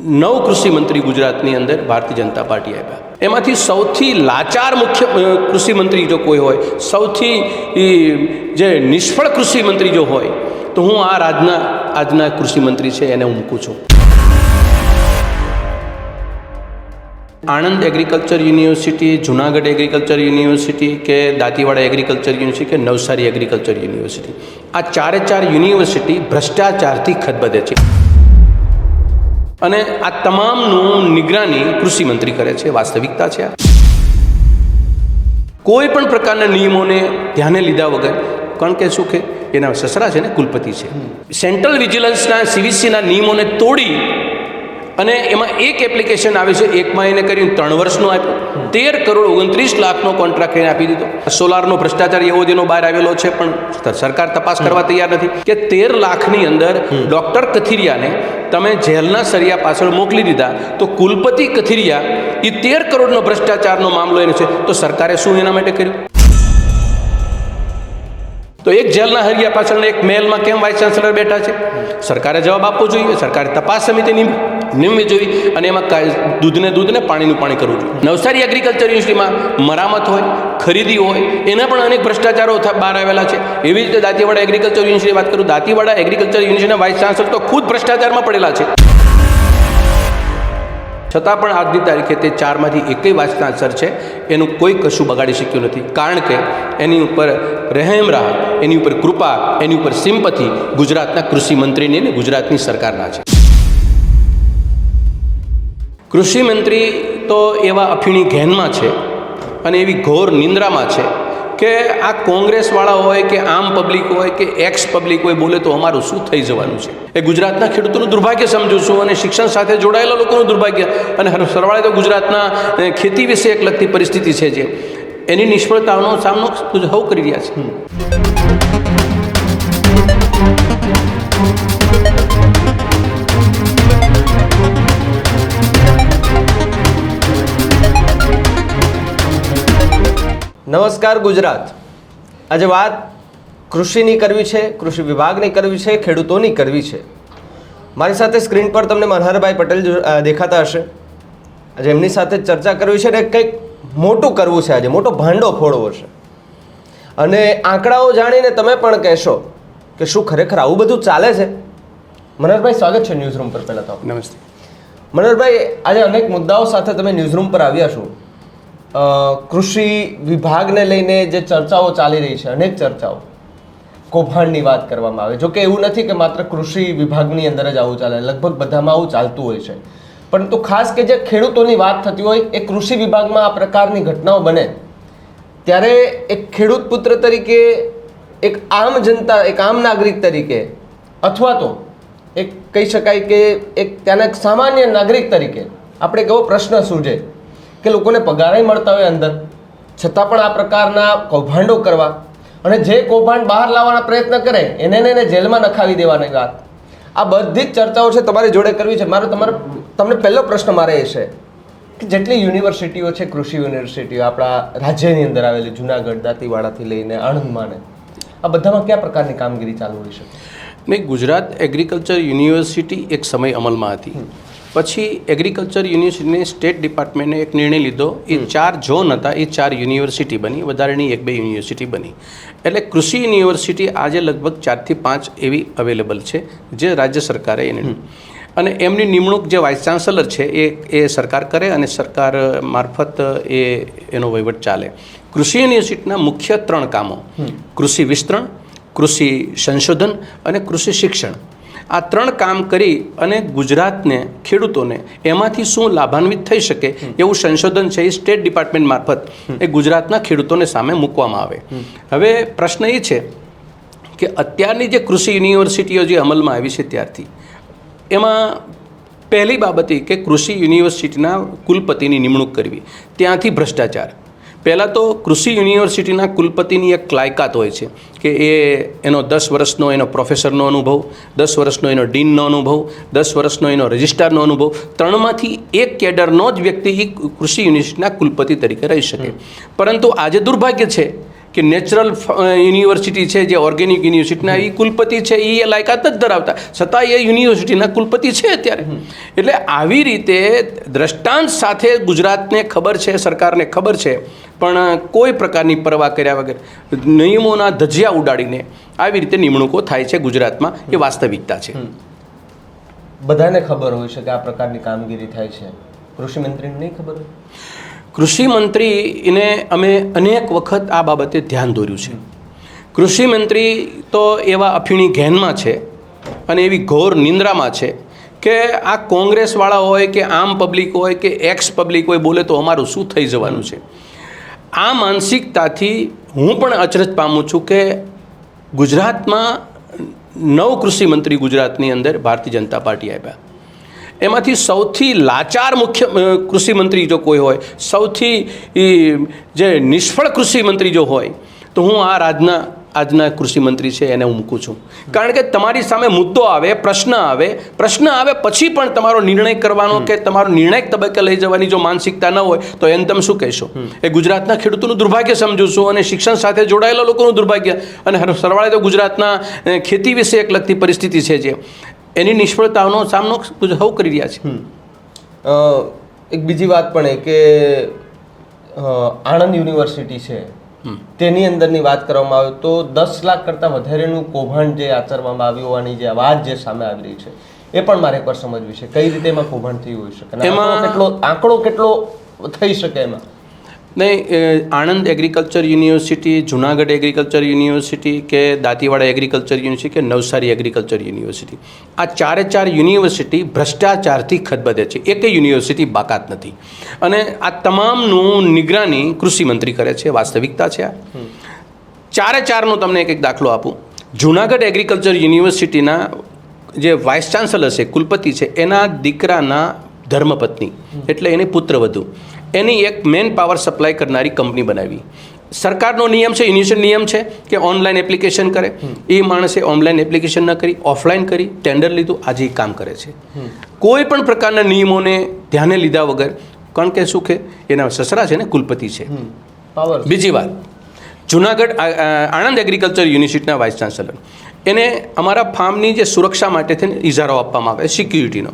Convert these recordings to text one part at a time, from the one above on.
નવ કૃષિ મંત્રી ગુજરાતની અંદર ભારતીય જનતા પાર્ટી આવ્યા. એમાંથી સૌથી લાચાર મુખ્ય કૃષિ મંત્રી જો કોઈ હોય, સૌથી જે નિષ્ફળ કૃષિ મંત્રી જો હોય, તો હું આ રાજના, આજના કૃષિ મંત્રી છે, એને હું મૂકું છું. Anand agriculture university, Junagadh agriculture university કે દાંતીવાડા એગ્રીકલ્ચર યુનિવર્સિટી કે નવસારી એગ્રીકલ્ચર યુનિવર્સિટી. આ ચારે ચાર યુનિવર્સિટી ભ્રષ્ટાચારથી ખદબદે છે. અને આ તમામનું નિગરાની કૃષિ મંત્રી કરે છે, વાસ્તવિકતા છે કોઈ પણ પ્રકારના નિયમોને ધ્યાને લીધા વગર, કારણ કે શું કે એના સસરા છે ને કુલપતિ છે. સેન્ટ્રલ વિજિલન્સના, સીવીસીના નિયમોને તોડી અને એમાં એક એપ્લિકેશન આવે છે એકમાં એને કરીને ત્રણ વર્ષનો આપ્યો. તેર કરોડ ઓગણત્રીસ લાખનો કોન્ટ્રાક્ટ એને આપી દીધો. સોલારનો ભ્રષ્ટાચાર એવો જેનો બહાર આવેલો છે પણ સરકાર તપાસ કરવા તૈયાર નથી. કે તેર લાખની અંદર ડૉક્ટર કથિરિયાને તમે જેલના સરિયા પાછળ મોકલી દીધા તો કુલપતિ કથિરિયા એ તેર કરોડનો ભ્રષ્ટાચારનો મામલો એને છે. તો સરકારે શું એના માટે કર્યું? તો એક જેલના હરિયા પાછળના એક મહેલમાં કેમ વાઇસ ચાન્સલર બેઠા છે? સરકારે જવાબ આપવો જોઈએ. સરકારે તપાસ સમિતિ નિમવી જોઈએ અને એમાં દૂધને દૂધને પાણીનું પાણી કરવું જોઈએ. નવસારી એગ્રીકલ્ચર યુનિવર્સિટીમાં મરામત હોય, ખરીદી હોય, એના પણ અનેક ભ્રષ્ટાચારો બહાર આવેલા છે. એવી રીતે દાંતીવાડા એગ્રીકલ્ચર યુનિવર્સિટી વાત કરું, દાંતીવાડા એગ્રીકલ્ચર યુનિવર્સિટીના વાઇસ ચાન્સલર તો ખુદ ભ્રષ્ટાચારમાં પડેલા છે. છતાં પણ આજની તારીખે તે ચારમાંથી એકેય વાઇસ ચાન્સલર છે. એનું કોઈ કશું બગાડી શક્યું નથી. કારણ કે એની ઉપર રહેમ રાહ, એની ઉપર કૃપા, એની ઉપર સિમ્પથી ગુજરાતના કૃષિ મંત્રીની અને ગુજરાતની સરકારના છે. કૃષિ મંત્રી તો એવા અફીણી ઘેનમાં છે અને એવી ઘોર નિંદ્રામાં છે કે આ કોંગ્રેસવાળા હોય કે આમ પબ્લિક હોય કે એક્સ પબ્લિક હોય, બોલે તો અમારું શું થઈ જવાનું છે? એ ગુજરાતના ખેડૂતોનું દુર્ભાગ્ય સમજું છું અને શિક્ષણ સાથે જોડાયેલા લોકોનું દુર્ભાગ્ય. અને સરવાળે તો ગુજરાતના ખેતી વિશે એક લગતી પરિસ્થિતિ છે જે. એની નિષ્ફળતાનો સામનો સૌ કરી રહ્યા છે. નમસ્કાર ગુજરાત. આજે વાત કૃષિની કરવી છે કૃષિ વિભાગની કરવી છે ખેડૂતોની કરવી છે. મારી સાથે સ્ક્રીન પર તમને મનહરભાઈ પટેલ દેખાતા હશે. આજે એમની સાથે ચર્ચા કરવી છે ને કંઈક મોટું કરવું છે આજે મોટો ભાંડો ફોડવો છે. અને આંકડાઓ જાણીને તમે પણ કહેશો કે શું ખરેખર આવું બધું ચાલે છે? મનહરભાઈ સ્વાગત છે ન્યૂઝ રૂમ પર પહેલાં તો નમસ્તે. મનહરભાઈ આજે અનેક મુદ્દાઓ સાથે તમે ન્યૂઝરૂમ પર આવ્યા છો. કૃષિ વિભાગને લઈને જે ચર્ચાઓ ચાલી રહી છે, અનેક ચર્ચાઓ, કૌભાંડની વાત કરવામાં આવે. જો કે એવું નથી કે માત્ર કૃષિ વિભાગની અંદર જ આવું ચાલે, લગભગ બધામાં આવું ચાલતું હોય છે. પરંતુ ખાસ કે જે ખેડૂતોની વાત થતી હોય, એ કૃષિ વિભાગમાં આ પ્રકારની ઘટનાઓ બને. ત્યારે એક ખેડૂત પુત્ર તરીકે, એક આમ જનતા, એક આમ નાગરિક તરીકે, અથવા તો એક કહી શકાય કે એક ત્યાંના એક સામાન્ય નાગરિક તરીકે, આપણે કેવો પ્રશ્ન સૂજે કે લોકોને પગારે મળતા હોય અંદર. છતાં પણ આ પ્રકારના કૌભાંડો કરવા અને જે કૌભાંડ બહાર લાવવાના પ્રયત્ન કરે એને ને એને જેલમાં નખાવી દેવાની વાત. આ બધી જ ચર્ચાઓ છે તમારી જોડે કરવી છે. મારો તમારો તમને પહેલો પ્રશ્ન મારે એ છે કે જેટલી યુનિવર્સિટીઓ છે કૃષિ યુનિવર્સિટીઓ આપણા રાજ્યની અંદર આવેલી જુનાગઢ દાંતીવાડાથી લઈને આણંદમાં ને આ બધામાં કયા પ્રકારની કામગીરી ચાલુ હોય શકે નહીં ગુજરાત એગ્રીકલ્ચર યુનિવર્સિટી એક સમય અમલમાં હતી. પછી એગ્રીકલ્ચર યુનિવર્સિટીને સ્ટેટ ડિપાર્ટમેન્ટે એક નિર્ણય લીધો. એ ચાર ઝોન હતા. એ ચાર યુનિવર્સિટી બની. વધારેની એક બે યુનિવર્સિટી બની. એટલે કૃષિ યુનિવર્સિટી આજે લગભગ ચારથી પાંચ એવી અવેલેબલ છે જે રાજ્ય સરકારે એને અને એમની નિમણૂક જે વાઇસ ચાન્સલર છે એ એ સરકાર કરે અને સરકાર મારફત એ એનો વહીવટ ચાલે. કૃષિ યુનિવર્સિટીના મુખ્ય ત્રણ કામો. કૃષિ વિસ્તરણ કૃષિ સંશોધન અને કૃષિ શિક્ષણ. આ ત્રણ કામ કરી અને ગુજરાતને, ખેડૂતોને એમાંથી શું લાભાન્વિત થઈ શકે એવું સંશોધન છે એ સ્ટેટ ડિપાર્ટમેન્ટ મારફત એ ગુજરાતના ખેડૂતોને સામે મૂકવામાં આવે. હવે પ્રશ્ન એ છે કે અત્યારની જે કૃષિ યુનિવર્સિટીઓ જે અમલમાં આવી છે ત્યારથી, એમાં પહેલી બાબત એ કે કૃષિ યુનિવર્સિટીના કુલપતિની નિમણૂક કરવી, ત્યાંથી ભ્રષ્ટાચાર. પહેલાં તો કૃષિ યુનિવર્સિટીના કુલપતિની એક લાયકાત હોય છે કે એ એનો દસ વર્ષનો એનો પ્રોફેસરનો અનુભવ દસ વર્ષનો એનો ડીનનો અનુભવ દસ વર્ષનો એનો રજિસ્ટ્રારનો અનુભવ ત્રણમાંથી એક કેડરનો જ વ્યક્તિ કૃષિ યુનિવર્સિટીના કુલપતિ તરીકે રહી શકે. પરંતુ આજે દુર્ભાગ્ય છે કે નેચરલ યુનિવર્સિટી છે જે ઓર્ગેનિક યુનિવર્સિટીના એ કુલપતિ છે એ લાયકાત જ ધરાવતા. છતાં એ યુનિવર્સિટીના કુલપતિ છે અત્યારે. એટલે આવી રીતે દ્રષ્ટાંત સાથે ગુજરાતને ખબર છે સરકારને ખબર છે પણ કોઈ પ્રકારની પરવા કર્યા વગર નિયમોના ધજિયા ઉડાડીને આવી રીતે નિમણૂકો થાય છે ગુજરાતમાં એ વાસ્તવિકતા છે. બધાને ખબર હોય છે કે આ પ્રકારની કામગીરી થાય છે. કૃષિ મંત્રીને નહીં ખબર હોય? કૃષિ મંત્રીને અમે અનેક વખત આ બાબતે ધ્યાન દોર્યું છે. કૃષિ મંત્રી તો એવા અફીણી ઘેનમાં છે અને એવી ઘોર નિંદ્રામાં છે કે આ કોંગ્રેસવાળા હોય કે આમ પબ્લિક હોય કે એક્સ પબ્લિક હોય, બોલે તો અમારું શું થઈ જવાનું છે? આ માનસિકતાથી હું પણ અચરજ પામું છું કે ગુજરાતમાં નવ કૃષિ મંત્રી ગુજરાતની અંદર ભારતીય જનતા પાર્ટી આવ્યા એમાંથી સૌથી લાચાર મુખ્ય કૃષિમંત્રી જો કોઈ હોય સૌથી જે નિષ્ફળ કૃષિ મંત્રી જો હોય તો હું આ રાજના આજના કૃષિમંત્રી છે એને હું મૂકું છું. કારણ કે તમારી સામે મુદ્દો આવે પ્રશ્ન આવે પ્રશ્ન આવે પછી પણ તમારો નિર્ણય કરવાનો કે તમારો નિર્ણાયક તબક્કે લઈ જવાની જો માનસિકતા ન હોય તો એને તમે શું કહેશો? એ ગુજરાતના ખેડૂતોનું દુર્ભાગ્ય સમજુ છું અને શિક્ષણ સાથે જોડાયેલા લોકોનું દુર્ભાગ્ય. અને સરવાળે તો ગુજરાતના ખેતી વિશે એક લગતી પરિસ્થિતિ છે જે. એની નિષ્ફળતાઓનો સામનો સૌ કરી રહ્યા છે. એક બીજી વાત પણ એ કે આણંદ યુનિવર્સિટી છે. તેની અંદરની વાત કરવામાં આવે તો દસ લાખ કરતાં વધારેનું કૌભાંડ જે આચરવામાં આવ્યું હોવાની જે વાત જે સામે આવી રહી છે એ પણ મારે એકવાર સમજવી છે. કઈ રીતે એમાં કૌભાંડ થયું હોઈ શકે? એમાં- કેટલો આંકડો કેટલો થઈ શકે એમાં? નહીં Anand agriculture university, Junagadh agriculture university કે દાંતીવાડા એગ્રીકલ્ચર યુનિવર્સિટી કે નવસારી એગ્રીકલ્ચર યુનિવર્સિટી. આ ચારે ચાર યુનિવર્સિટી ભ્રષ્ટાચારથી ખદબદે છે. એક યુનિવર્સિટી બાકાત નથી. અને આ તમામનું નિગરાની કૃષિમંત્રી કરે છે, વાસ્તવિકતા છે આ. ચારે ચારનો તમને એક એક દાખલો આપું. જુનાગઢ એગ્રીકલ્ચર યુનિવર્સિટીના જે વાઇસ ચાન્સલર છે, કુલપતિ છે, એના દીકરાના ધર્મપત્ની, એટલે એને પુત્રવધુ એની એક મેન પાવર સપ્લાય કરનારી કંપની બનાવી. સરકારનો નિયમ છે ઇનિશિયલ નિયમ છે કે ઓનલાઈન એપ્લિકેશન કરે. એ માણસે ઓનલાઈન એપ્લિકેશન ન કરી ઓફલાઈન કરી ટેન્ડર લીધું આજે એ કામ કરે છે. કોઈ પણ પ્રકારના નિયમોને ધ્યાને લીધા વગર કારણ કે શું કે એના સસરા છે ને કુલપતિ છે. બીજી વાત. જુનાગઢ આણંદ એગ્રીકલ્ચર યુનિવર્સિટીના વાઇસ ચાન્સલર એને અમારા ફાર્મની જે સુરક્ષા માટે થઈને ઇજારો આપવામાં આવે સિક્યુરિટીનો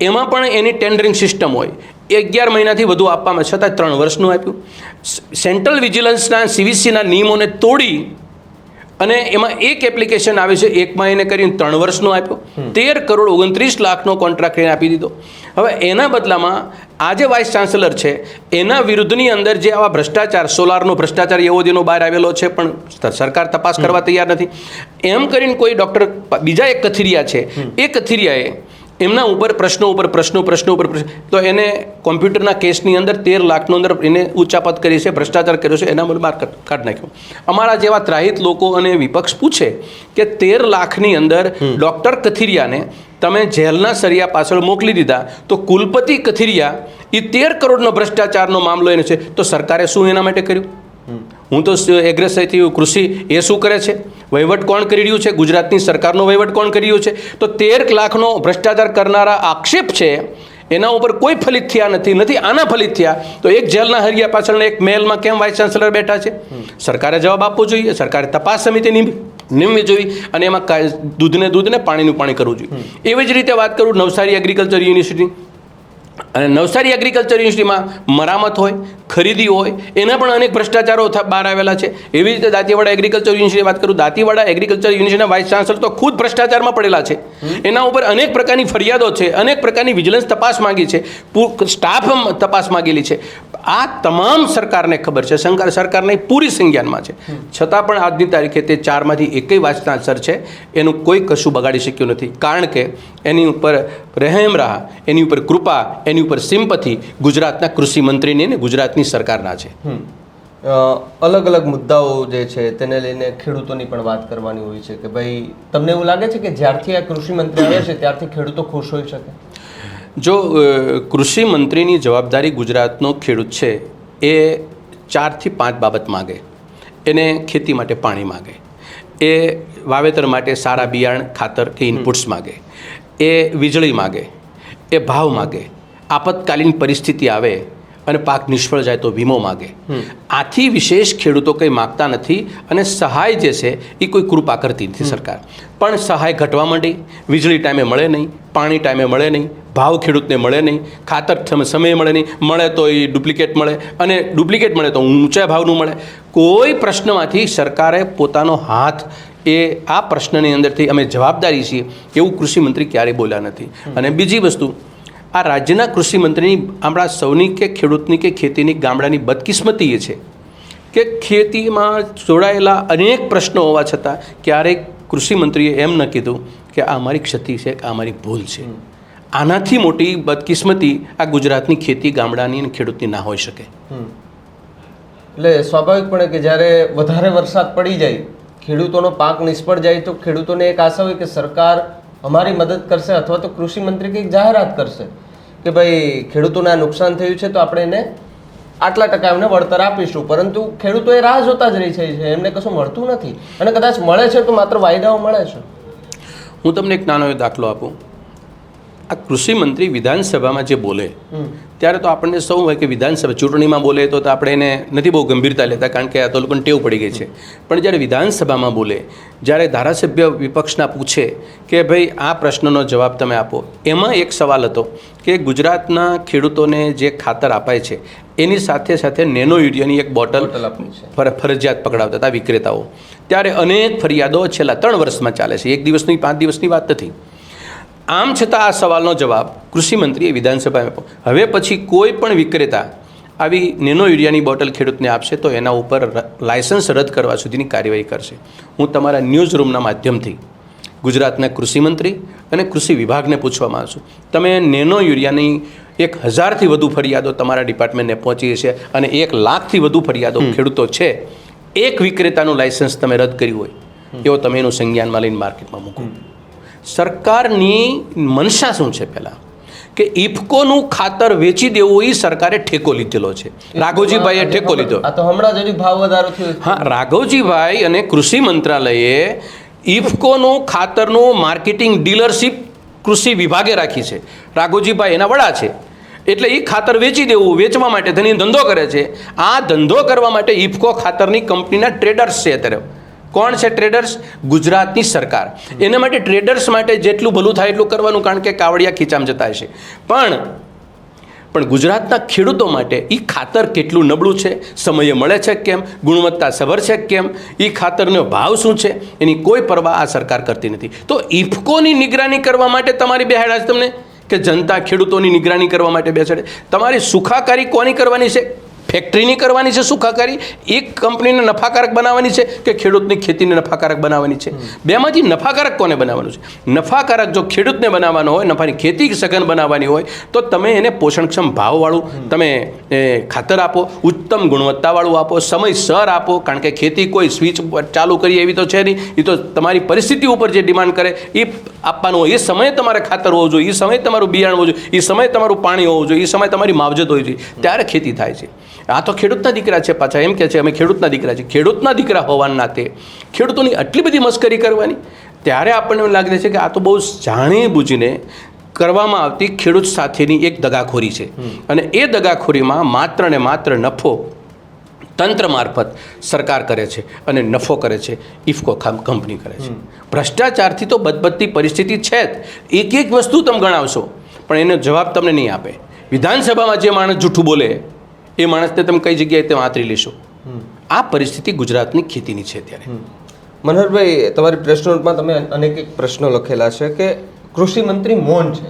એમાં પણ એની ટેન્ડરિંગ સિસ્ટમ હોય. અગિયાર મહિનાથી વધુ આપવામાં છતાં ત્રણ વર્ષનું આપ્યું. સેન્ટ્રલ વિજિલન્સના સીવીસીના નિયમોને તોડી અને એમાં એક એપ્લિકેશન આવે છે એકમાં એને કરીને ત્રણ વર્ષનો આપ્યો. તેર કરોડ ઓગણત્રીસ લાખનો કોન્ટ્રાક્ટ એને આપી દીધો. હવે એના બદલામાં આ જે વાઇસ ચાન્સલર છે એના વિરુદ્ધની અંદર જે આવા ભ્રષ્ટાચાર સોલારનો ભ્રષ્ટાચાર એવો જેનો બહાર આવેલો છે પણ સરકાર તપાસ કરવા તૈયાર નથી. એમ કરીને કોઈ ડૉક્ટર બીજા એક કથિરિયા છે. એ કથિરિયાએ એમના ઉપર પ્રશ્નો ઉપર પ્રશ્નો પ્રશ્નો ઉપર પ્રશ્ન. તો એને કોમ્પ્યુટરના કેસની અંદર તેર લાખનો અંદર એને ઉચ્ચાપત કરી છે ભ્રષ્ટાચાર કર્યો છે એના બહાર કાઢ- કાઢી નાખ્યો. અમારા જેવા ત્રાહિત લોકો અને વિપક્ષ પૂછે કે તેર લાખની અંદર ડૉક્ટર કથિરિયાને તમે જેલના સરિયા પાછળ મોકલી દીધા તો કુલપતિ કથિરિયા એ તેર કરોડનો ભ્રષ્ટાચારનો મામલો એને છે. તો સરકારે શું એના માટે કર્યું? હું તો એગ્રેસરથી કૃષિ એ શું કરે છે? વહીવટ કોણ કરી રહ્યું છે? ગુજરાતની સરકારનો વહીવટ કોણ કરી રહ્યું છે? તો તેર લાખનો ભ્રષ્ટાચાર કરનારા આક્ષેપ છે એના ઉપર કોઈ ફલિત થયા નથી નથી આના ફલિત થયા. તો એક જેલના હરિયા પાછળના એક મહેલમાં કેમ વાઇસ ચાન્સલર બેઠા છે? સરકારે જવાબ આપવો જોઈએ સરકારે તપાસ સમિતિ નિમ નિમવી જોઈએ અને એમાં દૂધને દૂધને પાણીનું પાણી કરવું જોઈએ. એવી જ રીતે વાત કરું નવસારી એગ્રીકલ્ચર યુનિવર્સિટી અને નવસારી એગ્રીકલ્ચર યુનિવર્સિટીમાં મરામત હોય, ખરીદી હોય, એના પણ અનેક ભ્રષ્ટાચારો બહાર આવેલા છે. એવી રીતે દાંતીવાડા એગ્રીકલ્ચર યુનિવર્સિટી વાત કરું, દાંતીવાડા એગ્રીકલ્ચર યુનિવર્સિટીના વાઇસ ચાન્સલર તો ખુદ ભ્રષ્ટાચારમાં પડેલા છે. એના ઉપર અનેક પ્રકારની ફરિયાદો છે, અનેક પ્રકારની વિજિલન્સ તપાસ માંગી છે સ્ટાફ તપાસ માંગેલી છે. આ તમામ સરકારને ખબર છે સરકાર સરકારને પૂરી સંજ્ઞાનમાં છે. છતાં પણ આજની તારીખે તે ચારમાંથી એકેય વાઇસ ચાન્સલર છે, એનું કોઈ કશું બગાડી શક્યું નથી. કારણ કે એની ઉપર રહેમ રાહ, એની ઉપર કૃપા એની ઉપર સિમ્પથી ગુજરાતના કૃષિ મંત્રીની ને ગુજરાતની સરકારના છે. અલગ અલગ મુદ્દાઓ જે છે તેને લઈને ખેડૂતોની પણ વાત કરવાની હોય છે કે ભાઈ તમને એવું લાગે છે કે જ્યારથી આ કૃષિ મંત્રી આવ્યા છે ત્યારથી ખેડૂતો ખુશ હોઈ શકે? જો કૃષિ મંત્રીની જવાબદારી ગુજરાતનો ખેડૂત છે એ ચારથી પાંચ બાબત માગે. એને ખેતી માટે પાણી માગે. એ વાવેતર માટે સારા બિયારણ ખાતર કે ઇનપુટ્સ માગે. એ વીજળી માગે. એ ભાવ માગે. આપતકાલીન પરિસ્થિતિ આવે અને પાક નિષ્ફળ જાય તો વીમો માગે. આથી વિશેષ ખેડૂતો કંઈ માગતા નથી અને સહાય જે છે એ કોઈ કૃપા કરતી નથી સરકાર. પણ સહાય ઘટવા માંડી વીજળી ટાઈમે મળે નહીં પાણી ટાઈમે મળે નહીં ભાવ ખેડૂતને મળે નહીં ખાતર સમ- સમયે મળે નહીં મળે તો એ ડુપ્લિકેટ મળે અને ડુપ્લિકેટ મળે તો ઊંચા ભાવનું મળે. કોઈ પ્રશ્નમાંથી સરકારે પોતાનો હાથ એ આ પ્રશ્નની અંદરથી અમે જવાબદારી છીએ એવું કૃષિ મંત્રી ક્યારેય બોલ્યા નથી. અને બીજી વસ્તુ આ રાજ્યના કૃષિમંત્રીની આપણા સૌની કે ખેડૂતની કે ખેતીની ગામડાની બદકિસ્મતી એ છે કે ખેતીમાં જોડાયેલા અનેક પ્રશ્નો હોવા છતાં ક્યારેક કૃષિમંત્રીએ એમ ન કીધું કે આ અમારી ક્ષતિ છે કે આ અમારી ભૂલ છે. આનાથી મોટી બદકિસ્મતી આ ગુજરાતની ખેતી ગામડાની અને ખેડૂતની ના હોઈ શકે. એટલે સ્વાભાવિકપણે કે જ્યારે વધારે વરસાદ પડી જાય ખેડૂતોનો પાક નિષ્ફળ જાય તો ખેડૂતોને એક આશા હોય કે સરકાર અમારી મદદ કરશે અથવા તો કૃષિ મંત્રી કંઈક જાહેરાત કરશે. કે ભાઈ ખેડૂતોને નુકસાન થયું છે તો આપણે એને આટલા ટકા એમને વળતર આપીશું. પરંતુ ખેડૂતો એ રાહ જોતા જ રહી છે એમને કશું મળતું નથી. અને કદાચ મળે છે તો માત્ર વાયદાઓ મળે છે. હું તમને એક નાનો દાખલો આપું. આ કૃષિ મંત્રી વિધાનસભામાં જે બોલે ત્યારે તો આપણને સૌ હોય કે વિધાનસભા ચૂંટણીમાં બોલે તો આપણે એને નથી બહુ ગંભીરતા લેતા કારણ કે આ તો લોકોને ટેવ પડી ગઈ છે. પણ જ્યારે વિધાનસભામાં બોલે જ્યારે ધારાસભ્ય વિપક્ષના પૂછે કે ભાઈ આ પ્રશ્નનો જવાબ તમે આપો એમાં એક સવાલ હતો કે ગુજરાતના ખેડૂતોને જે ખાતર અપાય છે એની સાથે સાથે નેનો યુરિયાની એક બોટલ ફરજિયાત પકડાવતા હતા વિક્રેતાઓ. ત્યારે અનેક ફરિયાદો છેલ્લા ત્રણ વર્ષમાં ચાલે છે. એક દિવસની પાંચ દિવસની વાત નથી. આમ છતાં આ સવાલનો જવાબ કૃષિમંત્રીએ વિધાનસભામાં આપ્યો. હવે પછી કોઈ પણ વિક્રેતા આવી નેનો યુરિયાની બોટલ ખેડૂતને આપશે તો એના ઉપર લાયસન્સ રદ કરવા સુધીની કાર્યવાહી કરશે. હું તમારા ન્યૂઝ રૂમના માધ્યમથી ગુજરાતના કૃષિમંત્રી અને કૃષિ વિભાગને પૂછવા માગું છું. તમે નેનો યુરિયાની એક હજારથી વધુ ફરિયાદો તમારા ડિપાર્ટમેન્ટને પહોંચી છે અને એક લાખથી વધુ ફરિયાદો ખેડૂતો છે. એક વિક્રેતાનું લાયસન્સ તમે રદ કર્યું હોય. એવો તમે એનું સંજ્ઞાનમાં લઈને માર્કેટમાં મૂકો. સરકારની મનસા શું છે પહેલાં? કે ઇફકોનું ખાતર વેચી દેવું એ સરકારે ઠેકો લીધેલો છે. રાઘોજીભાઈએ ઠેકો લીધો. આ તો હમણાં જ હજી ભાવ વધારો થયો હા રાઘવજીભાઈ અને કૃષિ મંત્રાલયે ઇફકોનું ખાતરનું માર્કેટિંગ ડીલરશીપ કૃષિ વિભાગે રાખી છે. રાઘવજીભાઈ એના વડા છે. એટલે એ ખાતર વેચી દેવું વેચવા માટે તેની ધંધો કરે છે. આ ધંધો કરવા માટે ઇફકો ખાતરની કંપનીના ટ્રેડર્સ છે અત્યારે. કોણ છે ટ્રેડર્સ ગુજરાતની સરકાર. એના માટે ટ્રેડર્સ માટે જેટલું ભલું થાય એટલું કરવાનું, કારણ કે કાવડિયા ખીચામ જતા હશે. પણ પણ ગુજરાતના ખેડૂતો માટે એ ખાતર કેટલું નબળું છે? સમયે મળે છે કેમ? ગુણવત્તા સભર છે કેમ? એ ખાતરનો ભાવ શું છે? એની કોઈ પરવા આ સરકાર કરતી નથી. તો ઇફકોની નિગરાની કરવા માટે તમારી બેહાડા તમને? કે જનતા ખેડૂતોની નિગરાની કરવા માટે બેસાડે તમારી સુખાકારી કોની કરવાની છે? ફેક્ટરીની કરવાની છે સુખાકારી એક કંપનીને નફાકારક બનાવવાની છે કે ખેડૂતની ખેતીને નફાકારક બનાવવાની છે? બેમાંથી નફાકારક કોને બનાવવાનું છે? નફાકારક જો ખેડૂતને બનાવવાનો હોય, નફાની ખેતી સઘન બનાવવાની હોય, તો તમે એને પોષણક્ષમ ભાવવાળું તમે ખાતર આપો, ઉત્તમ ગુણવત્તાવાળું આપો, સમયસર આપો. કારણ કે ખેતી કોઈ સ્વિચ ચાલુ કરી એવી તો છે નહીં. એ તો તમારી પરિસ્થિતિ ઉપર જે ડિમાન્ડ કરે, એ આપવાનું હોય. એ સમયે તમારે ખાતર હોવું જોઈએ, એ સમયે તમારું બિયારણ હોવું જોઈએ, એ સમયે તમારું પાણી હોવું જોઈએ, એ સમયે તમારી માવજત હોવી જોઈએ. ત્યારે ખેતી થાય છે. આ તો ખેડૂતના દીકરા છે પાછા એમ કે છે અમે ખેડૂતના દીકરા છે ખેડૂતના દીકરા હોવાના નાતે ખેડૂતોની આટલી બધી મસ્કરી કરવાની? ત્યારે આપણને એવું લાગે છે કે આ તો બહુ જાણી બૂજીને કરવામાં આવતી ખેડૂત સાથેની એક દગાખોરી છે. અને એ દગાખોરીમાં માત્ર ને માત્ર નફો તંત્ર મારફત સરકાર કરે છે અને નફો કરે છે ઇફકો ખામ કંપની કરે છે. ભ્રષ્ટાચારથી તો બદબદતી પરિસ્થિતિ છે જ. એક એક વસ્તુ તમે ગણાવશો પણ એનો જવાબ તમને નહીં આપે. વિધાનસભામાં જે માણસ જૂઠું બોલે એ માણસને તમે કઈ જગ્યાએ તે વાંતરી લેશો? આ પરિસ્થિતિ ગુજરાતની ખેતીની છે અત્યારે. મનોહરભાઈ તમારી પ્રેસ નોટમાં તમે અનેક એક પ્રશ્નો લખેલા છે કે કૃષિ મંત્રી મૌન છે.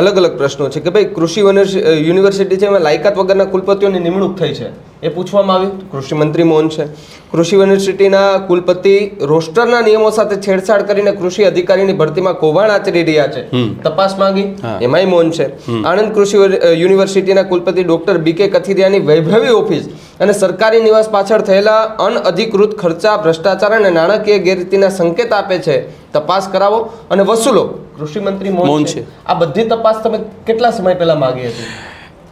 અલગ અલગ પ્રશ્નો છે કે ભાઈ કૃષિ યુનિવર્સિટી છે એમાં લાયકાત વગરના કુલપતિઓની નિમણૂક થઈ છે. એ પૂછવામાં આવ્યું કૃષિ મંત્રી મૌન છે. કૃષિ યુનિવર્સિટીના કુલપતિ રોસ્ટરના નિયમો સાથે છેડછાડ કરીને કૃષિ અધિકારીની ભરતીમાં કૌભાંડ આચરી રહ્યા છે. તપાસ માંગી. એમાંય મૌન છે. આણંદ કૃષિ યુનિવર્સિટીના કુલપતિ ડોક્ટર બી કે કથિરિયાની વૈભવી ઓફિસ અને સરકારી નિવાસ પાછળ થયેલા અનઅધિકૃત ખર્ચા ભ્રષ્ટાચાર અને નાણાકીય ગેરરીતિના સંકેત આપે છે. તપાસ કરાવો અને વસૂલો. કૃષિમંત્રી મૌન છે. છે. આ બધી તપાસ તમે કેટલા સમય પહેલા માગી હતી?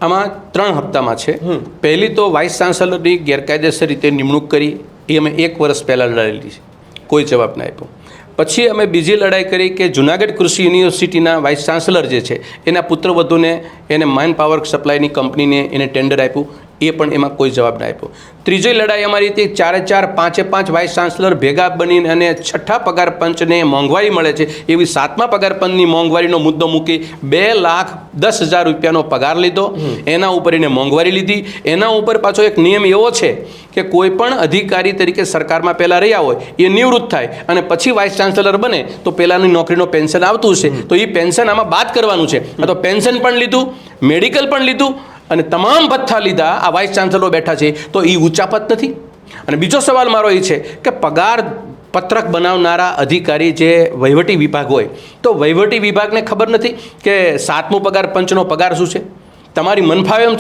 આમાં ત્રણ હપ્તામાં છે. પહેલી તો વાઇસ ચાન્સેલરની ગેરકાયદેસર રીતે નિમણૂક કરી. એ અમે એક વર્ષ પહેલાં લડેલી છે. કોઈ જવાબ ના આપ્યો. પછી અમે બીજી લડાઈ કરી કે જુનાગઢ કૃષિ યુનિવર્સિટીના વાઇસ ચાન્સલર જે છે એના પુત્રવધુને એને માઇન પાવર સપ્લાયની કંપનીને એને ટેન્ડર આપ્યું. એ પણ એમાં કોઈ જવાબ ના આપ્યો. ત્રીજી લડાઈ અમારી હતી ચારે ચાર પાંચે પાંચ વાઇસ ચાન્સલર ભેગા બનીને અને છઠ્ઠા પગાર પંચને મોંઘવારી મળે છે. એવી સાતમા પગાર પંચની મોંઘવારીનો મુદ્દો મૂકી બે લાખ દસ હજાર રૂપિયાનો પગાર લીધો. એના ઉપર એને મોંઘવારી લીધી. એના ઉપર પાછો એક નિયમ એવો છે કે કોઈ પણ અધિકારી તરીકે સરકારમાં પહેલાં રહ્યા હોય એ નિવૃત્ત થાય અને પછી વાઇસ ચાન્સલર બને તો પહેલાંની નોકરીનો પેન્શન આવતું છે તો એ પેન્શન આમાં બાદ કરવાનું છે. તો પેન્શન પણ લીધું મેડિકલ પણ લીધું અને તમામ ભથ્થા લીધા આ વાઇસ ચાન્સલરો બેઠા છે, તો એ ઉચ્ચાપત નથી. અને બીજો સવાલ મારો એ છે કે પગાર પત્રક બનાવનારા અધિકારી જે વહીવટી વિભાગ હોય, તો વહીવટી વિભાગને ખબર નથી કે સાતમું પગાર, પંચનો પગાર શું છે? તમારી મનફાવે એમ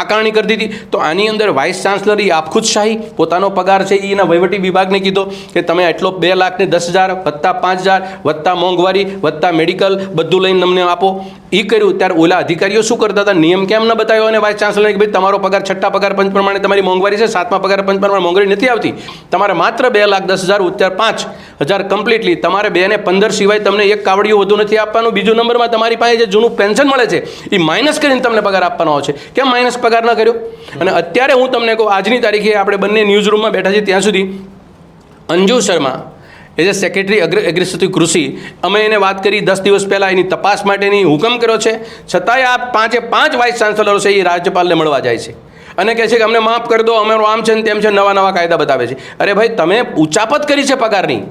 આકારણી કરી દીધી, તો આની અંદર વાઇસ ચાન્સલર એ આપખુદશાહી, પોતાનો પગાર છે એના વહીવટી વિભાગને કીધો કે તમે એટલો બે લાખ ને દસ હજાર વત્તા પાંચ હજાર વત્તા મોંઘવારી વત્તા મેડિકલ બધું લઈને તમને આપો. એ કર્યું, ત્યારે ઓલા અધિકારીઓ શું કરતા હતા? નિયમ કેમ ન બતાવ્યો અને વાઇસ ચાન્સલરને કે ભાઈ, તમારો પગાર, છઠ્ઠા પગાર પંચ પ્રમાણે તમારી મોંઘવારી છે, સાતમા પગાર પંચ પ્રમાણે મોંઘવારી નથી આવતી. તમારે માત્ર બે લાખ દસ હજાર, ઉત્તર પાંચ હજાર કમ્પ્લીટલી તમારે બે ને પંદર સિવાય તમને એક કાવડિયું વધુ નથી આપવાનું. બીજું નંબરમાં તમારી પાસે જે જૂનું પેન્શન મળે છે એ માઇનસ કરીને તમને પગાર આપવાનો છે કેમ માઇનસ પગાર ન કર્યો? અને અત્યારે હું તમને કહું, આજની તારીખે આપણે બંને ન્યૂઝ રૂમમાં બેઠા છીએ ત્યાં સુધી. Anju Sharma as a secretary aggressive કૃષિ અમે એને વાત કરી દસ દિવસ પહેલાં એની તપાસ માટેની હુકમ કર્યો છે. છતાંય આ પાંચે પાંચ વાઇસ ચાન્સેલરો છે એ રાજ્યપાલને મળવા જાય છે. અને કહે છે કે અમને માફ કરી દો, અમારું આમ છે ને તેમ છે નવા નવા કાયદા બતાવે છે. અરે ભાઈ, તમે ઉચાપત કરી છે પગારની.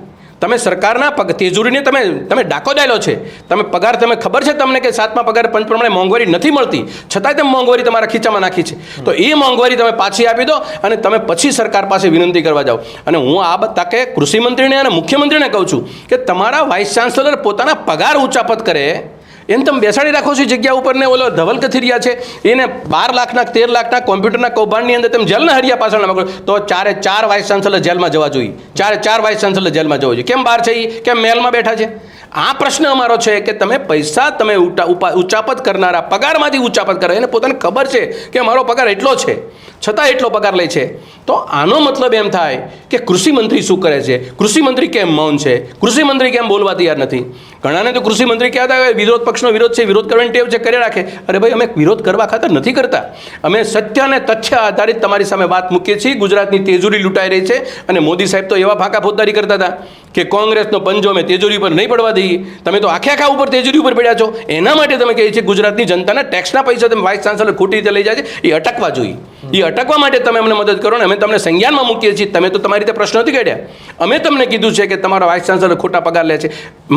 તમે સરકારના પગ, તેજુરીને તમે તમે ડાકો દાયલો છે. તમે પગાર, તમે ખબર છે તમને કે સાતમા પગાર પંચ પ્રમાણે મોંઘવારી નથી મળતી? છતાંય તમે મોંઘવારી તમારા ખીચામાં નાખી છે. તો એ મોંઘવારી તમે પાછી આપી દો અને તમે પછી સરકાર પાસે વિનંતી કરવા જાઓ. અને હું આ બધા કે કૃષિમંત્રીને અને મુખ્યમંત્રીને કહું છું કે તમારા વાઇસ ચાન્સલર પોતાના પગાર ઉચાપત કરે એને તમે બેસાડી રાખો છો જગ્યા ઉપર ને ઓલો ધવલ કથિરિયા છે, એને બાર લાખના, તેર લાખના કોમ્પ્યુટરના કૌભાંડની અંદર તમે જેલના હરિયા પાછળ મોકલો તો ચારે ચાર વાઇસ ચાન્સલર જેલમાં જવા જોઈએ. ચારે ચાર વાઇસ ચાન્સલર જેલમાં જવા જોઈએ. કેમ બહાર છે એ? કેમ મેલમાં બેઠા છે? આ પ્રશ્ન અમારો છે કે તમે પૈસા તમે ઉચ્ચાપત કરનારા, પગારમાંથી ઉચ્ચાપત કરે. એને પોતાને ખબર છે કે મારો પગાર એટલો છે. છતાં એટલો પગાર લે છે. તો આનો મતલબ એમ થાય કે કૃષિ મંત્રી શું કરે છે? કૃષિ મંત્રી કેમ મૌન છે? કૃષિ મંત્રી કેમ બોલવા તૈયાર નથી? ઘણાને તો કૃષિ મંત્રી કહેતા હોય વિરોધ પક્ષનો વિરોધ છે, વિરોધ કરવાની ટેવ છે કરી રાખે. અરે ભાઈ, અમે વિરોધ કરવા ખાતર નથી કરતા. અમે સત્ય અને તથ્ય આધારિત તમારી સામે વાત મૂકીએ છીએ. ગુજરાતની તેજુરી લૂંટાઈ રહી છે અને મોદી સાહેબ તો એવા ફાંકા ફોજદારી કરતા હતા કે કોંગ્રેસનો પંજો અમે તેજુરી પર નહીં પડવા દઈએ. તમે તો આખે આખા ઉપર તેજુરી ઉપર પડ્યા છો. એના માટે તમે કહે છે ગુજરાતની જનતાના ટેક્સના પૈસા તમે વાઇસ ચાન્સલર ખોટી રીતે લઈ જાય છે. એ અટકવા જોઈએ. એ અટકવા માટે તમે અમને મદદ કરો ને અમે તમને સંજ્ઞાનમાં મૂકીએ છીએ. તમે તો તમારી રીતે પ્રશ્ન નથી કાઢ્યા. અમે તમને કીધું છે કે તમારો વાઇસ ચાન્સલર ખોટા પગાર લે છે.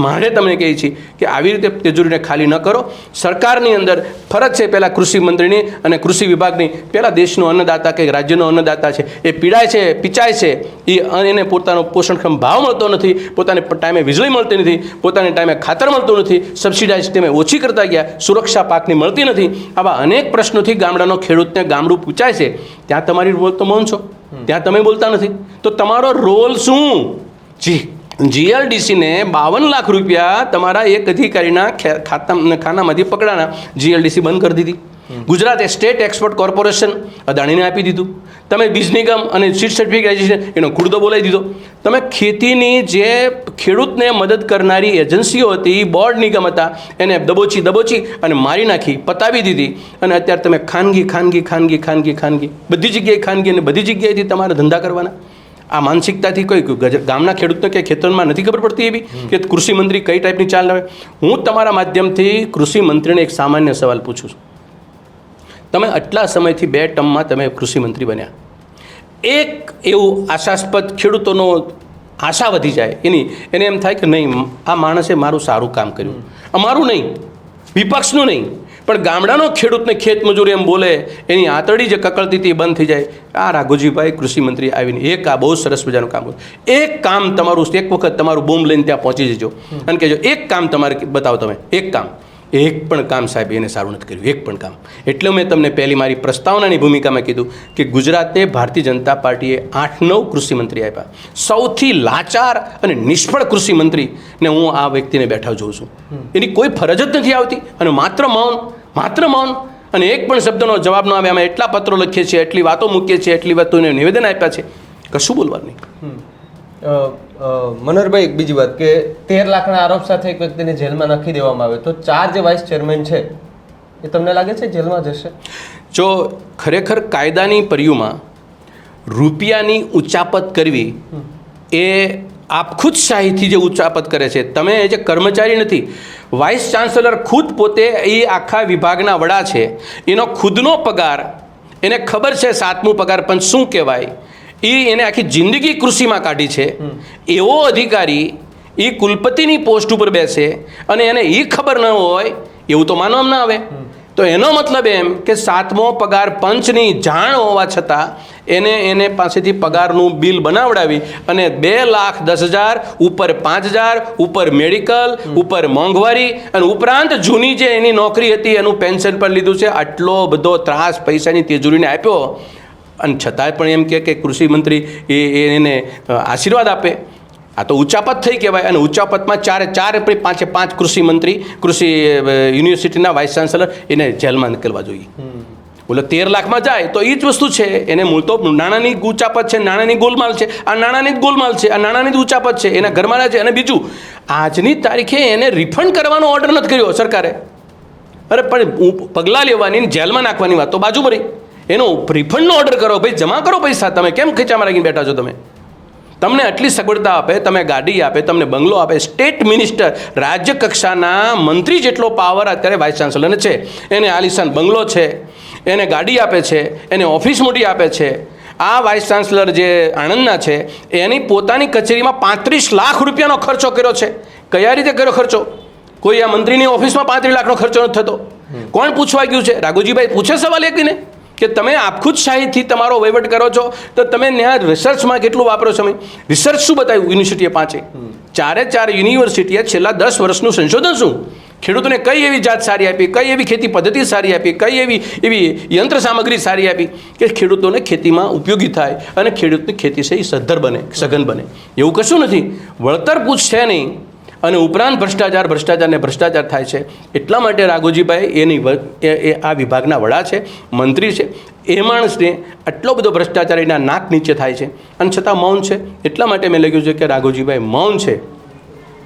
મારે તમને કહીએ છીએ કે આવી રીતે તેજુરીને ખાલી ન કરો. સરકારની અંદર ફરજ છે પહેલાં કૃષિ મંત્રીની અને કૃષિ વિભાગની. પહેલાં દેશનો અન્નદાતા કે રાજ્યનો અન્નદાતા છે. એ પીડાય છે, પીચાય છે. એને પોતાનો પોષણક્ષમ ભાવ મળતો નથી. પોતાને ટાઈમે વીજળી મળતી નથી. પોતાને ટાઈમે ખાતર મળતું નથી. સબસિડાઇઝ તમે ઓછી કરતા ગયા. સુરક્ષા પાકની મળતી નથી. આવા અનેક પ્રશ્નોથી ગામડાનો ખેડૂતને ગામડું પૂછાય છે, ત્યાં તમારી રોલ તો મૌન છો? ત્યાં તમે બોલતા નથી? તો તમારો રોલ શું? જી. જીએલડીસીને બાવન લાખ રૂપિયા તમારા એક અધિકારીના ખાતા ખાનામાંથી પકડાના જીએલડીસી બંધ કરી દીધી. ગુજરાત સ્ટેટ એક્સપોર્ટ કોર્પોરેશન અદાણીને આપી દીધું. તમે બીજ નિગમ અને સીટ સર્ટિફિકેશન એનો ખુરદો બોલાવી દીધો. તમે ખેતીની જે ખેડૂતને મદદ કરનારી એજન્સીઓ હતી બોર્ડ નિગમ હતા એને દબોચી દબોચી અને મારી નાખી પતાવી દીધી. અને અત્યારે તમે ખાનગી ખાનગી ખાનગી ખાનગી ખાનગી બધી જગ્યાએ ખાનગી અને બધી જગ્યાએથી તમારે ધંધા કરવાના. આ માનસિકતાથી કોઈ ગામના ખેડૂતને કે ખેતરમાં નથી ખબર પડતી એવી કે કૃષિ મંત્રી કઈ ટાઈપની ચાલ લાવે હું તમારા માધ્યમથી કૃષિ મંત્રીને એક સામાન્ય સવાલ પૂછું છું. તમે આટલા સમયથી બે ટર્મમાં તમે કૃષિ મંત્રી બન્યા. એક એવું આશાસ્પદ ખેડૂતોનો આશા વધી જાય, એની એને એમ થાય કે નહીં, આ માણસે મારું સારું કામ કર્યું. અમારું નહીં, વિપક્ષનું નહીં. પણ ગામડાનો ખેડૂતને ખેત મજૂરી એમ બોલે એની આંતળી જે કકળતી હતી એ બંધ થઈ જાય. આ રાઘુજીભાઈ કૃષિમંત્રી આવીને એક આ બહુ સરસ મજાનું કામ કર્યું. એક કામ તમારું એક વખત તમારું બોમ્બ લઈને ત્યાં પહોંચી જજો. અને કહેજો એક કામ તમારે બતાવો તમે. એક કામ. એક પણ કામ સાહેબ એને સારું નથી કર્યું. એક પણ કામ. એટલે મેં તમને પહેલી મારી પ્રસ્તાવનાની ભૂમિકામાં કીધું કે ગુજરાતે ભારતીય જનતા પાર્ટીએ આઠ નવ કૃષિમંત્રી આપ્યા. સૌથી લાચાર અને નિષ્ફળ કૃષિમંત્રીને હું આ વ્યક્તિને બેઠા જોઉં છું. એની કોઈ ફરજ જ નથી આવતી અને માત્ર મૌન. માત્ર મૌન અને એક પણ શબ્દનો જવાબ ન આવે અમે એટલા પત્રો લખીએ છીએ એટલી વાતો મૂકીએ છીએ એટલી વાતોને નિવેદન આપ્યા છે. કશું બોલવાનું નહીં. મનોહરભાઈ એક બીજી વાત કે તેર લાખના આરોપ સાથે એક વ્યક્તિને જેલમાં નાખી દેવામાં આવે તો ચાર જે વાઇસ ચેરમેન છે એ તમને લાગે છે જેલમાં જશે? જો ખરેખર કાયદાની પરિયુમાં રૂપિયાની ઉચાપત કરવી એ આપખુદ શાહીથી જે ઉચાપત કરે છે તમે જે કર્મચારી નથી વાઇસ ચાન્સેલર ખુદ પોતે એ આખા વિભાગના વડા છે એનો ખુદનો પગાર એને ખબર છે સાતમું પગાર પણ શું કહેવાય એ એને આખી જિંદગી કૃષિમાં કાઢી છે. એવો અધિકારી એ કુલપતિની પોસ્ટ ઉપર બેસે અને એને એ ખબર ન હોય એવું તો માનવામાં ના આવે. તો એનો મતલબ એમ કે સાતમો પગાર પંચની જાણ હોવા છતાં એને એને પાસેથી પગારનું બિલ બનાવડાવી અને બે લાખ દસ હજાર, ઉપર પાંચ હજાર, ઉપર મેડિકલ, ઉપર મોંઘવારી અને ઉપરાંત જૂની જે એની નોકરી હતી એનું પેન્શન પણ લીધું છે. આટલો બધો ત્રાસ પૈસાની તેજુરીને આપ્યો અને છતાંય પણ એમ કે કૃષિ મંત્રી એ એ એને આશીર્વાદ આપે. આ તો ઉચ્ચાપત થઈ કહેવાય અને ઉચ્ચાપતમાં ચારે ચાર એપ્રિલ પાંચે પાંચ કૃષિ મંત્રી, કૃષિ યુનિવર્સિટીના વાઇસ ચાન્સેલર એને જેલમાં નીકળવા જોઈએ. બોલે, તેર લાખમાં જાય તો એ જ વસ્તુ છે. એને મૂળ તો નાણાંની ઉચાપત છે, નાણાંની ગોલમાલ છે. આ નાણાંની જ ગોલમાલ છે, આ નાણાંની જ ઉચાપત છે, એના ઘરમાં છે અને બીજું, આજની તારીખે એને રિફંડ કરવાનો ઓર્ડર નથી કર્યો સરકારે. અરે, પણ પગલાં લેવાની જેલમાં નાખવાની વાત તો બાજુ મરી એનો રિફંડનો ઓર્ડર કરો, ભાઈ, જમા કરો પૈસા, તમે કેમ ખીચામાં રાખીને બેઠા છો તમે? તમને આટલી સગવડતા આપે, તમે ગાડી આપે, તમને બંગલો આપે, સ્ટેટ મિનિસ્ટર રાજ્ય કક્ષાના મંત્રી જેટલો પાવર અત્યારે વાઇસ ચાન્સલરને છે. એને આલિશાન બંગલો છે. એને ગાડી આપે છે, એને ઓફિસ મોટી આપે છે. આ વાઇસ ચાન્સલર જે આણંદના છે, એની પોતાની કચેરીમાં પાંત્રીસ લાખ રૂપિયાનો ખર્ચો કર્યો છે. કયા રીતે કર્યો ખર્ચો? કોઈ આ મંત્રીની ઓફિસમાં પાંત્રીસ લાખનો ખર્ચો નથી થતો. કોણ પૂછવા ગયું છે? રાઘુજીભાઈ પૂછે સવાલ એકને કે તમે આપખુદ શાહીથી તમારો વહીવટ કરો છો, તો તમે ત્યાં રિસર્ચમાં કેટલું વાપરો છો? રિસર્ચ શું બતાવ્યું યુનિવર્સિટીએ પાંચે? ચારે ચાર યુનિવર્સિટીએ છેલ્લા દસ વર્ષનું સંશોધન શું? ખેડૂતોને કઈ એવી જાત સારી આપી, કઈ એવી ખેતી પદ્ધતિ સારી આપી, કઈ એવી એવી યંત્ર સામગ્રી સારી આપી કે ખેડૂતોને ખેતીમાં ઉપયોગી થાય અને ખેડૂતની ખેતી છે એ સદ્ધર બને, સઘન બને. એવું કશું નથી. વળતર પૂછ છે નહીં અને ઉપરાંત ભ્રષ્ટાચાર ભ્રષ્ટાચાર ને ભ્રષ્ટાચાર થાય છે. એટલા માટે રાઘોજીભાઈ એની એ એ આ વિભાગના વડા છે, મંત્રી છે. એ માણસને આટલો બધો ભ્રષ્ટાચાર એના નાક નીચે થાય છે. અને છતાં મૌન છે. એટલા માટે મેં લખ્યું છે કે રાઘોજીભાઈ મૌન છે.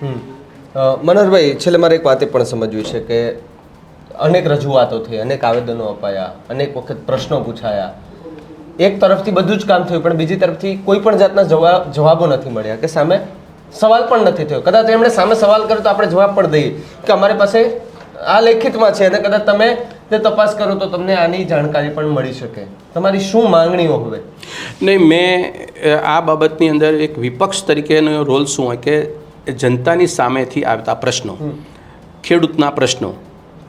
હમ. મનોહરભાઈ, છેલ્લે મારે એક વાત એ પણ સમજવી છે કે અનેક રજૂઆતો થઈ, અનેક આવેદનો અપાયા, અનેક વખત પ્રશ્નો પૂછાયા. એક તરફથી બધું જ કામ થયું, પણ બીજી તરફથી કોઈ પણ જાતના જવાબો નથી મળ્યા, કે સામે સવાલ પણ નથી થયો. કદાચ એમણે સામે સવાલ કર્યો તો આપણે જવાબ પણ દઈએ. કે અમારી પાસે આ લેખિતમાં છે અને કદાચ તમે તે તપાસ કરો તો તમને આની જાણકારી પણ મળી શકે. તમારી શું માંગણીઓ હવે? નહીં, મેં આ બાબતની અંદર એક વિપક્ષ તરીકેનો રોલ શું હોય કે જનતાની સામેથી આવતા પ્રશ્નો, ખેડૂતના પ્રશ્નો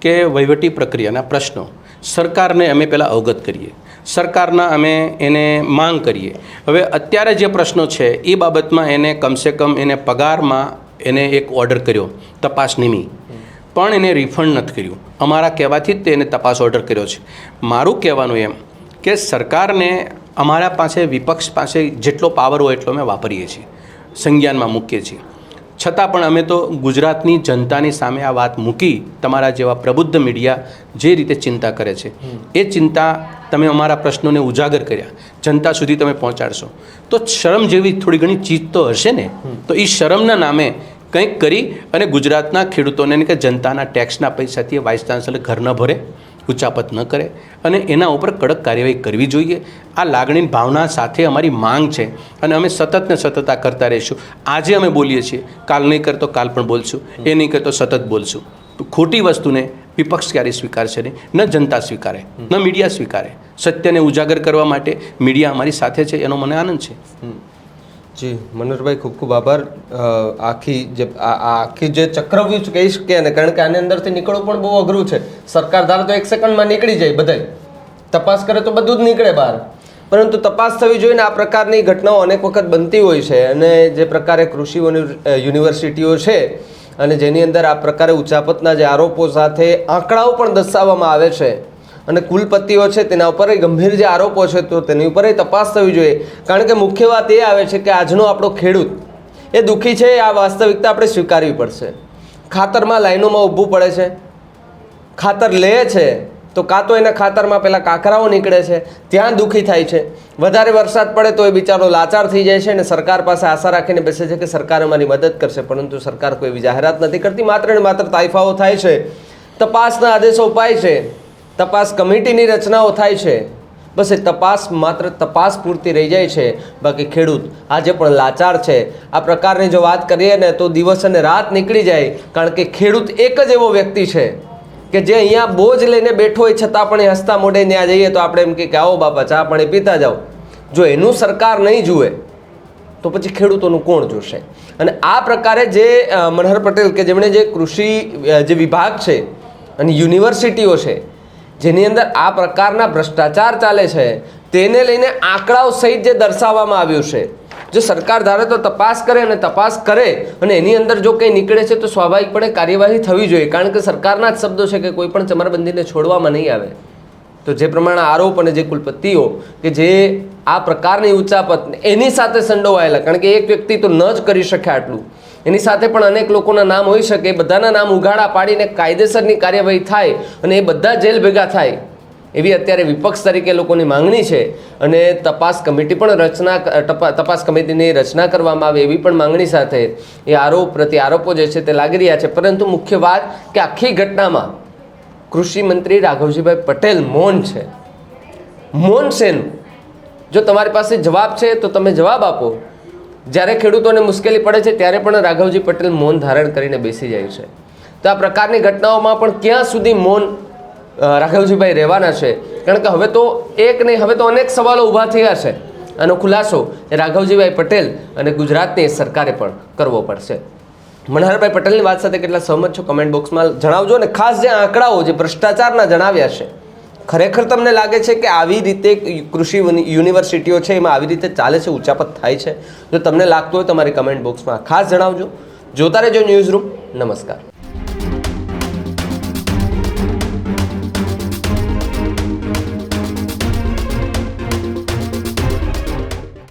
કે વહીવટી પ્રક્રિયાના પ્રશ્નો, સરકારને અમે પહેલાં અવગત કરીએ. સરકારના અમે એને માંગ કરીએ. હવે અત્યારે જે પ્રશ્નો છે, એ બાબતમાં એને કમસે કમ એને પગારમાં એને એક ઓર્ડર કર્યો, તપાસ નિમી. પણ એને રિફંડ નથી કર્યું. અમારા કહેવાથી જ તેને તપાસ ઓર્ડર કર્યો છે. મારું કહેવાનું એમ કે સરકારને અમારા પાસે વિપક્ષ પાસે જેટલો પાવર હોય એટલો અમે વાપરીએ છીએ. સંજ્ઞાનમાં મૂકીએ છીએ. છતાં પણ અમે તો ગુજરાતની જનતાની સામે આ વાત મૂકી તમારા જેવા પ્રબુદ્ધ મીડિયા જે રીતે ચિંતા કરે છે એ ચિંતા તમે અમારા પ્રશ્નોને ઉજાગર કર્યા. જનતા સુધી તમે પહોંચાડશો. તો શરમ જેવી થોડી ઘણી ચીજ તો હશે ને? તો એ શરમના નામે કંઈક કરી અને ગુજરાતના ખેડૂતોને કે જનતાના ટેક્સના પૈસાથી વાઇસ ચાન્સલર ઘર ન ભરે. ઉચાપત ન કરે અને એના ઉપર કડક કાર્યવાહી કરવી જોઈએ. આ લાગણીની ભાવના સાથે અમારી માંગ છે અને અમે સતત ને સતત આ કરતા રહીશું. આજે અમે બોલીએ છીએ, કાલ નહીં કરતો, કાલ પણ બોલશું. એ નહીં કરતો, સતત બોલશું. ખોટી વસ્તુને વિપક્ષ ક્યારેય સ્વીકારશે નહીં? ન જનતા સ્વીકારે, ન મીડિયા સ્વીકારે. સત્યને ઉજાગર કરવા માટે મીડિયા અમારી સાથે છે, એનો મને આનંદ છે. જી, મનોહરભાઈ, ખૂબ ખૂબ આભાર. આખી જે આખી જે ચક્રવ્યૂહ કહી શકીએ ને કારણ કે આની અંદરથી નીકળવું પણ બહુ અઘરું છે. સરકાર ધારે તો એક સેકન્ડમાં નીકળી જાય બધાય. તપાસ કરે તો બધું જ નીકળે બહાર. પરંતુ તપાસ થવી જોઈએ ને આ પ્રકારની ઘટનાઓ અનેક વખત બનતી હોય છે અને જે પ્રકારે કૃષિ યુનિવર્સિટીઓ છે અને જેની અંદર આ પ્રકારે ઉચાપતના જે આરોપો સાથે આંકડાઓ પણ દર્શાવવામાં આવે છે. અને કુલપતિઓ છે તેના ઉપર ગંભીર જે આરોપો છે તો તેની ઉપર તપાસ થવી જોઈએ. કારણ કે મુખ્ય વાત એ આવે છે કે આજનો આપણો ખેડૂત એ દુઃખી છે, આ વાસ્તવિકતા આપણે સ્વીકારવી પડશે. ખાતરમાં લાઈનોમાં ઊભું પડે છે. ખાતર લે છે, તો કાં તો એના ખાતરમાં પેલા કાંકરાઓ નીકળે છે, ત્યાં દુઃખી થાય છે. વધારે વરસાદ પડે તો એ બિચારો લાચાર થઈ જાય છે અને સરકાર પાસે આશા રાખીને બેસે છે કે સરકાર અમારી મદદ કરશે, પરંતુ સરકાર કોઈ એવી જાહેરાત નથી કરતી. માત્ર ને માત્ર તાઇફાઓ થાય છે. તપાસના આદેશો અપાય છે. તપાસ કમિટીની રચનાઓ થાય છે. બસ એ તપાસ માત્ર તપાસ પૂરતી રહી જાય છે. બાકી ખેડૂત આજે પણ લાચાર છે. આ પ્રકારની જો વાત કરીએ ને તો દિવસ અને રાત નીકળી જાય, કારણ કે ખેડૂત એક જ એવો વ્યક્તિ છે કે જે અહીંયા બોજ લઈને બેઠો હોય છતાં પણ એ હસતા મોઢે ત્યાં જઈએ તો આપણે એમ કે આવો બાપા, ચા પાણી પીતા જાઓ. જો એનું સરકાર નહીં જુએ, તો પછી ખેડૂતોનું કોણ જોશે? અને આ પ્રકારે જે મનહર પટેલ કે જેમણે જે કૃષિ જે વિભાગ છે અને યુનિવર્સિટીઓ છે જેની અંદર આ પ્રકારના ભ્રષ્ટાચાર ચાલે છે, તેને લઈને આંકડાઓ સહિત જે દર્શાવવામાં આવ્યું છે. જો સરકાર ધારે તો તપાસ કરે અને તપાસ કરે અને એની અંદર જો કંઈ નીકળે છે તો સ્વાભાવિકપણે કાર્યવાહી થવી જોઈએ, કારણ કે સરકારના જ શબ્દો છે કે કોઈ પણ ચમરબંધીને છોડવામાં નહીં આવે. તો જે પ્રમાણે આરોપ અને જે કુલપતિઓ કે જે આ પ્રકારની ઉચ્ચાપત એની સાથે સંડોવાયેલા, કારણ કે એક વ્યક્તિ તો ન જ કરી શકે આટલું. એની સાથે પણ અનેક લોકોના નામ હોઈ શકે, બધાના નામ ઉઘાડા પાડીને કાયદેસરની કાર્યવાહી થાય અને એ બધા જેલ ભેગા થાય, એવી અત્યારે વિપક્ષ તરીકે લોકોની માંગણી છે. અને તપાસ કમિટી પણ રચના તપાસ કમિટીની રચના કરવામાં આવે એવી પણ માંગણી સાથે એ આરોપ પ્રતિ આરોપો જે છે તે લાગી રહ્યા છે. પરંતુ મુખ્ય વાત કે આખી ઘટનામાં કૃષિ મંત્રી રાઘવજીભાઈ પટેલ મૌન છે. મૌન શેનું જો તમારી પાસે જવાબ છે તો તમે જવાબ આપો. જ્યારે ખેડૂતોને મુશ્કેલી પડે છે, ત્યારે પણ રાઘવજી પટેલ મૌન ધારણ કરીને બેસી જાય છે. તો આ પ્રકારની ઘટનાઓમાં પણ ક્યાં સુધી મૌન રાઘવજીભાઈ રહેવાના છે? કારણ કે હવે તો એક નહીં, હવે તો અનેક સવાલો ઊભા થયા છે. આનો ખુલાસો એ રાઘવજીભાઈ પટેલ અને ગુજરાતની સરકારે પણ કરવો પડશે. મનહરભાઈ પટેલની વાત સાથે કેટલા સહમત છો? કમેન્ટ બોક્સમાં જણાવજો અને ખાસ જે આંકડાઓ, જે ભ્રષ્ટાચારના જણાવ્યા છે ખરેખર તમને લાગે છે કે આવી રીતે કૃષિ યુનિવર્સિટીઓ છે, એમાં આવી રીતે ચાલે છે, ઉચાપત થાય છે? જો તમને લાગતું હોય તમારી કમેન્ટ બોક્સમાં ખાસ જણાવજો. જોતા રહેજો ન્યૂઝ રૂમ. નમસ્કાર.